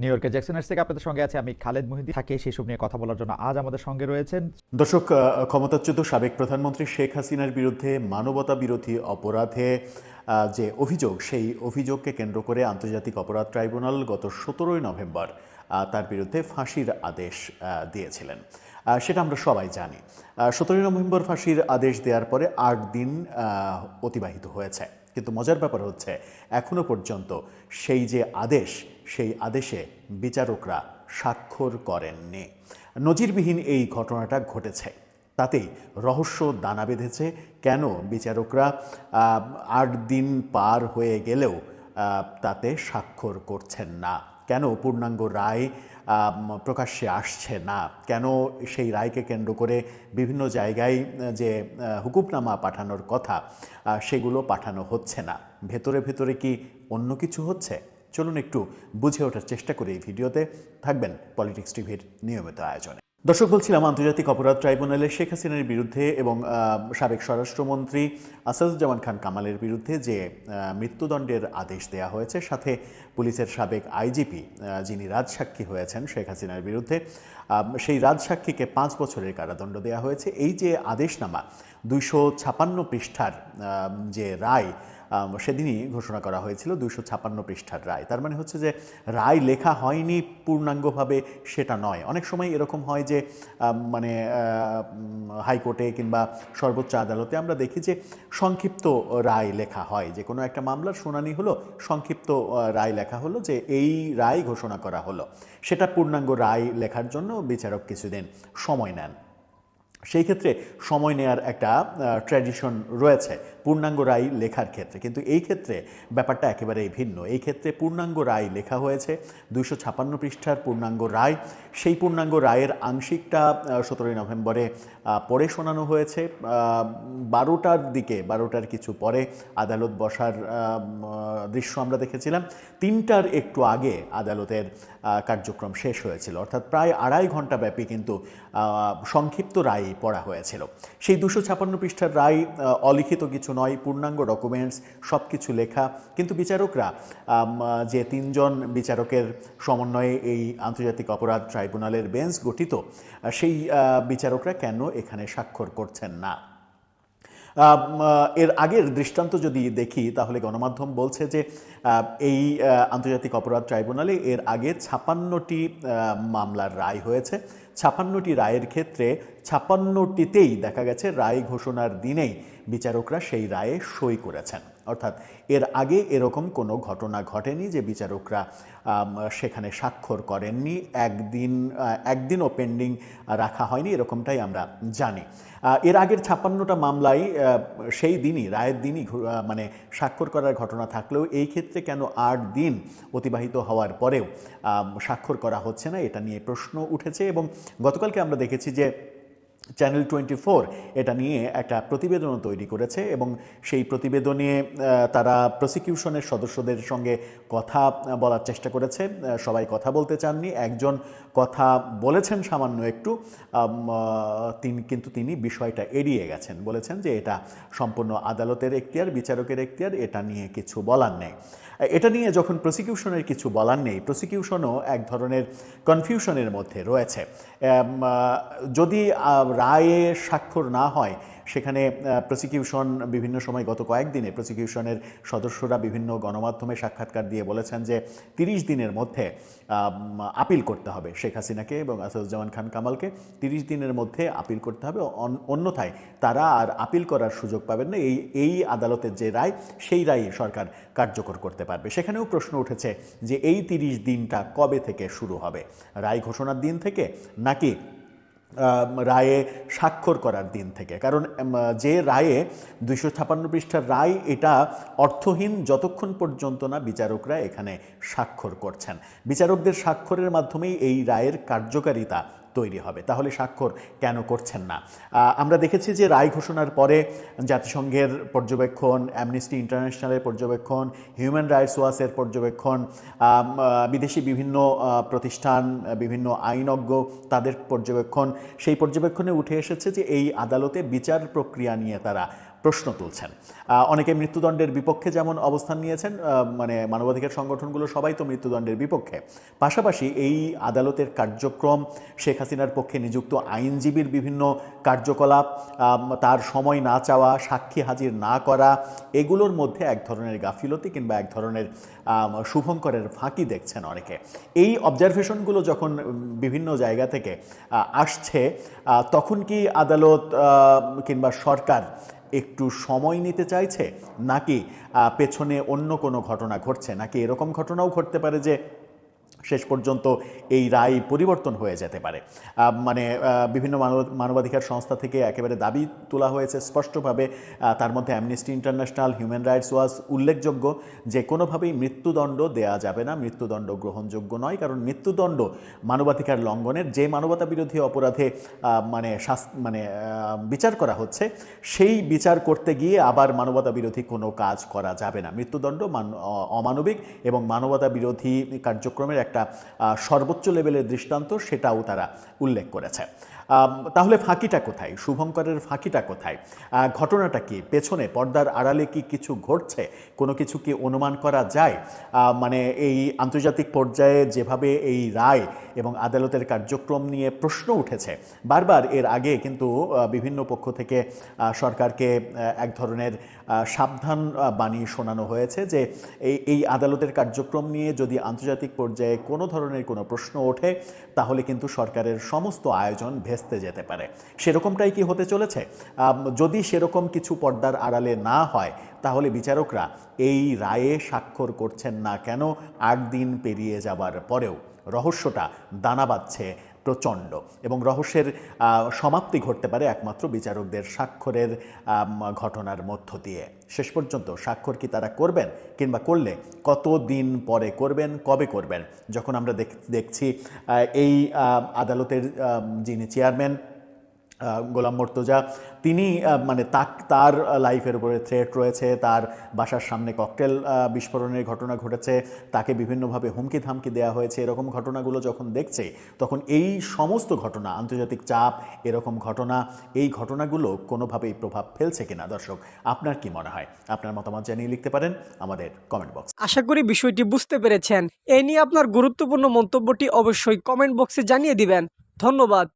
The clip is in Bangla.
নিউ ইয়র্কের জ্যাকসনের থেকে আপনাদের সঙ্গে আছে আমি খালেদ মহিদি থাকে সেসব নিয়ে কথা বলার জন্য আজ আমাদের সঙ্গে রয়েছেন দর্শক ক্ষমতাচ্যুত সাবেক প্রধানমন্ত্রী শেখ হাসিনার বিরুদ্ধে মানবতা বিরোধী অপরাধে যে অভিযোগ, সেই অভিযোগকে কেন্দ্র করে আন্তর্জাতিক অপরাধ ট্রাইব্যুনাল গত সতেরোই নভেম্বর তার বিরুদ্ধে ফাঁসির আদেশ দিয়েছিলেন। সেটা আমরা সবাই জানি। সতেরোই নভেম্বর ফাঁসির আদেশ দেওয়ার পরে আট দিন অতিবাহিত হয়েছে। কিন্তু মজার ব্যাপার হচ্ছে, এখনও পর্যন্ত সেই যে আদেশ, সেই আদেশে বিচারকরা স্বাক্ষর করেননি। নজিরবিহীন এই ঘটনাটা ঘটেছে। তাতেই রহস্য দানা বেঁধেছে, কেন বিচারকরা আট দিন পার হয়ে গেলেও তাতে স্বাক্ষর করছেন না। কেন পূর্ণাঙ্গ রায় প্রকাশ্যে আসছে না? কেন সেই রায়কে কেন্দ্র করে বিভিন্ন জায়গায় যে হুকুমনামা পাঠানোর কথা সেগুলো পাঠানো হচ্ছে না? ভেতরে ভেতরে কি অন্য কিছু হচ্ছে? চলুন একটু বুঝে ওঠার চেষ্টা করি এই ভিডিওতে। থাকবেন পলিটিক্স টিভির নিয়মিত আয়োজনে। দর্শক, বলছিলাম আন্তর্জাতিক অপরাধ ট্রাইব্যুনালে শেখ হাসিনার বিরুদ্ধে এবং সাবেক স্বরাষ্ট্রমন্ত্রী আসাদুজ্জামান খান কামালের বিরুদ্ধে যে মৃত্যুদণ্ডের আদেশ দেয়া হয়েছে, সাথে পুলিশের সাবেক আইজিপি যিনি রাজসাক্ষী হয়েছেন শেখ হাসিনার বিরুদ্ধে সেই রাজসাক্ষীকে পাঁচ বছরের কারাদণ্ড দেওয়া হয়েছে। এই যে আদেশনামা দুইশো ছাপান্ন পৃষ্ঠার যে রায় সেদিনই ঘোষণা করা হয়েছিল, দুইশো ছাপান্ন পৃষ্ঠার রায়। তার মানে হচ্ছে যে রায় লেখা হয়নি পূর্ণাঙ্গভাবে, সেটা নয়। অনেক সময় এরকম হয় যে মানে হাইকোর্টে কিংবা সর্বোচ্চ আদালতে আমরা দেখি যে সংক্ষিপ্ত রায় লেখা হয়। যে কোনো একটা মামলার শুনানি হলো, সংক্ষিপ্ত রায় লেখা হলো যে এই রায় ঘোষণা করা হলো। সেটা পূর্ণাঙ্গ রায় লেখার জন্য বিচারক কিছুদিন সময় নেন। সেই ক্ষেত্রে সময় নেয়ার একটা ট্র্যাডিশন রয়েছে পূর্ণাঙ্গ রায় লেখার ক্ষেত্রে। কিন্তু এই ক্ষেত্রে ব্যাপারটা একেবারেই ভিন্ন। এই ক্ষেত্রে পূর্ণাঙ্গ রায় লেখা হয়েছে দুইশো ছাপান্ন পৃষ্ঠার পূর্ণাঙ্গ রায়। সেই পূর্ণাঙ্গ রায়ের আংশিকটা সতেরোই নভেম্বরে পরে শোনানো হয়েছে। বারোটার দিকে, বারোটার কিছু পরে আদালত বসার দৃশ্য আমরা দেখেছিলাম। তিনটার একটু আগে আদালতের কার্যক্রম শেষ হয়েছিল। অর্থাৎ প্রায় আড়াই ঘণ্টা ব্যাপী কিন্তু সংক্ষিপ্ত রায় পড়া হয়েছিল। সেই দুশো ছাপান্ন পৃষ্ঠার রায় অলিখিত কিছু নয়, পূর্ণাঙ্গ ডকুমেন্টস সব কিছু লেখা। কিন্তু বিচারকরা যে তিনজন বিচারকের সমন্বয়ে এই আন্তর্জাতিক অপরাধ ট্রাইব্যুনালের বেঞ্চ গঠিত সেই বিচারকরা কেন এখানে স্বাক্ষর করছেন না? এর আগের দৃষ্টান্ত যদি দেখি, তাহলে গণমাধ্যম বলছে যে এই আন্তর্জাতিক অপরাধ ট্রাইব্যুনালে এর আগে ছাপান্নটি মামলার রায় হয়েছে। ছাপান্নটি রায়ের ক্ষেত্রে ছাপান্নটিতেই দেখা গেছে রায় ঘোষণার দিনেই বিচারকরা সেই রায়ে সই করেছেন। অর্থাৎ এর আগে এরকম কোনো ঘটনা ঘটেনি যে বিচারকরা সেখানে স্বাক্ষর করেননি, একদিন একদিনও পেন্ডিং রাখা হয়নি, এরকমটাই আমরা জানি। এর আগের ছাপ্পান্নটা মামলায় সেই দিনই, রায়ের দিনই মানে স্বাক্ষর করার ঘটনা থাকলেও এই ক্ষেত্রে কেন আট দিন অতিবাহিত হওয়ার পরেও স্বাক্ষর করা হচ্ছে না, এটা নিয়ে প্রশ্ন উঠেছে এবং গতকালকে আমরা দেখেছি যে চ্যানেল টোয়েন্টি ফোর এটা নিয়ে একটা প্রতিবেদনও তৈরি করেছে এবং সেই প্রতিবেদনে তারা প্রসিকিউশনের সদস্যদের সঙ্গে কথা বলার চেষ্টা করেছে সবাই কথা বলতে চাননি, একজন কথা বলেছেন সামান্য একটু তিনি, কিন্তু তিনি বিষয়টা এড়িয়ে গেছেন, বলেছেন যে এটা সম্পূর্ণ আদালতের এখতিয়ার, বিচারকের এখতিয়ার, এটা নিয়ে কিছু বলার নেই। এটা নিয়ে যখন প্রসিকিউশনের কিছু বলার নেই প্রসিকিউশনও এক ধরনের কনফিউশনের মধ্যে রয়েছে। যদি রায়ে স্বাক্ষর না হয় সেখানে প্রসিকিউশন বিভিন্ন সময় গত কয়েকদিনে প্রসিকিউশনের সদস্যরা বিভিন্ন গণমাধ্যমে সাক্ষাৎকার দিয়ে বলেছেন যে তিরিশ দিনের মধ্যে আপিল করতে হবে শেখ হাসিনাকে এবং আসাদুজ্জামান খান কামালকে। তিরিশ দিনের মধ্যে আপিল করতে হবে। অন্যথায় তারা আর আপিল করার সুযোগ পাবেন না। এই এই আদালতের যে রায়, সেই রায় সরকার কার্যকর করতে পারবে। সেখানেও প্রশ্ন উঠেছে যে এই তিরিশ দিনটা কবে থেকে শুরু হবে? রায় ঘোষণার দিন থেকে নাকি রায়ে স্বাক্ষর করার দিন থেকে। কারণ যে রায়ে দুইশো ছাপান্ন পৃষ্ঠার রায়, এটা অর্থহীন যতক্ষণ পর্যন্ত না বিচারকরা এখানে স্বাক্ষর করছেন। বিচারকদের স্বাক্ষরের মাধ্যমেই এই রায়ের কার্যকারিতা তৈরি হবে। তাহলে স্বাক্ষর কেন করছেন না? আমরা দেখেছি যে রায় ঘোষণার পরে জাতিসংঘের পর্যবেক্ষণ অ্যামনিস্টি ইন্টারন্যাশনালের পর্যবেক্ষণ হিউম্যান রাইটস ওয়াচের পর্যবেক্ষণ বিদেশি বিভিন্ন প্রতিষ্ঠান, বিভিন্ন আইনজ্ঞ তাদের পর্যবেক্ষণ, সেই পর্যবেক্ষণে উঠে এসেছে যে এই আদালতে বিচার প্রক্রিয়া নিয়ে তারা প্রশ্ন তুলছেন। অনেকে মৃত্যুদণ্ডের বিপক্ষে যেমন অবস্থান নিয়েছেন মানে মানবাধিকার সংগঠনগুলো সবাই তো মৃত্যুদণ্ডের বিপক্ষে। পাশাপাশি এই আদালতের কার্যক্রম, শেখ হাসিনার পক্ষে নিযুক্ত আইনজীবীর বিভিন্ন কার্যকলাপ তার সময় না চাওয়া, সাক্ষী হাজির না করা, এগুলোর মধ্যে এক ধরনের গাফিলতি কিংবা এক ধরনের শুভঙ্করের ফাঁকি দেখছেন অনেকে। এই অবজারভেশনগুলো যখন বিভিন্ন জায়গা থেকে আসছে তখন কি আদালত কিংবা সরকার একটু সময় নিতে চাইছে? নাকি পেছনে অন্য কোনো ঘটনা ঘটছে? নাকি এরকম ঘটনাও ঘটতে পারে যে শেষ পর্যন্ত এই রায় পরিবর্তন হয়ে যেতে পারে। মানে বিভিন্ন মানব- মানবাধিকার সংস্থা থেকে একেবারে দাবি তোলা হয়েছে স্পষ্টভাবে। তার মধ্যে Amnesty International Human Rights Watch উল্লেখযোগ্য যে, কোনোভাবেই মৃত্যুদণ্ড দেয়া যাবে না। মৃত্যুদণ্ড গ্রহণযোগ্য নয়, কারণ মৃত্যুদণ্ড মানবাধিকার লঙ্ঘনের যে মানবতা বিরোধী অপরাধে মানে মানে বিচার করা হচ্ছে, সেই বিচার করতে গিয়ে আবার মানবতা বিরোধী কোনো কাজ করা যাবে না। মৃত্যুদণ্ড মান অমানবিক এবং মানবতা বিরোধী কার্যক্রমের একটা আহ, সর্বোচ্চ লেভেলের দৃষ্টান্ত সেটাও তারা উল্লেখ করেছে। তাহলে ফাঁকিটা কোথায়? শুভঙ্করের ফাঁকিটা কোথায়? ঘটনাটা কি? পেছনে, পর্দার আড়ালে কি কিছু ঘটছে? কোনো কিছু কি অনুমান করা যায়? মানে এই আন্তর্জাতিক পর্যায়ে যেভাবে এই রায় এবং আদালতের কার্যক্রম নিয়ে প্রশ্ন উঠেছে, বারবার এর আগে কিন্তু বিভিন্ন পক্ষ থেকে সরকারকে এক ধরনের সাবধান বাণী শোনানো হয়েছে যে এই এই আদালতের কার্যক্রম নিয়ে যদি আন্তর্জাতিক পর্যায়ে কোনো ধরনের কোনো প্রশ্ন ওঠে, তাহলে কিন্তু সরকারের সমস্ত আয়োজন ভেস্তে যেতে পারে। সেরকমটাই কি হতে চলেছে? যদি সেরকম কিছু পর্দার আড়ালে না হয়, তাহলে বিচারকরা এই রায়ে স্বাক্ষর করছেন না কেন? আট দিন পেরিয়ে যাবার পরেও। রহস্যটা দানা বাঁধছে প্রচণ্ড এবং রহস্যের সমাপ্তি ঘটতে পারে একমাত্র বিচারকদের স্বাক্ষরের ঘটনার মধ্য দিয়ে। শেষ পর্যন্ত স্বাক্ষর কি তারা করবেন কিংবা করলে কত দিন পরে করবেন, কবে করবেন? যখন আমরা দেখ- দেখছি এই আদালতের যিনি চেয়ারম্যান গোলাম মর্তজা, তিনি মানে তাক, তার লাইফের উপরে থ্রেট রয়েছে, তার বাসার সামনে ককটেল বিস্ফোরণের ঘটনা ঘটেছে, তাকে বিভিন্নভাবে হুমকি ধামকি দেওয়া হয়েছে, এরকম ঘটনাগুলো যখন দেখছে, তখন এই সমস্ত ঘটনা, আন্তর্জাতিক চাপ, এরকম ঘটনা, এই ঘটনাগুলো কোনোভাবেই প্রভাব ফেলছে কিনা? দর্শক, আপনার কি মনে হয়? আপনার মতামত জানিয়ে লিখতে পারেন আমাদের কমেন্ট বক্স আশা করি বিষয়টি বুঝতে পেরেছেন। এ নিয়ে আপনার গুরুত্বপূর্ণ মন্তব্যটি অবশ্যই কমেন্ট বক্সে জানিয়ে দিবেন। ধন্যবাদ।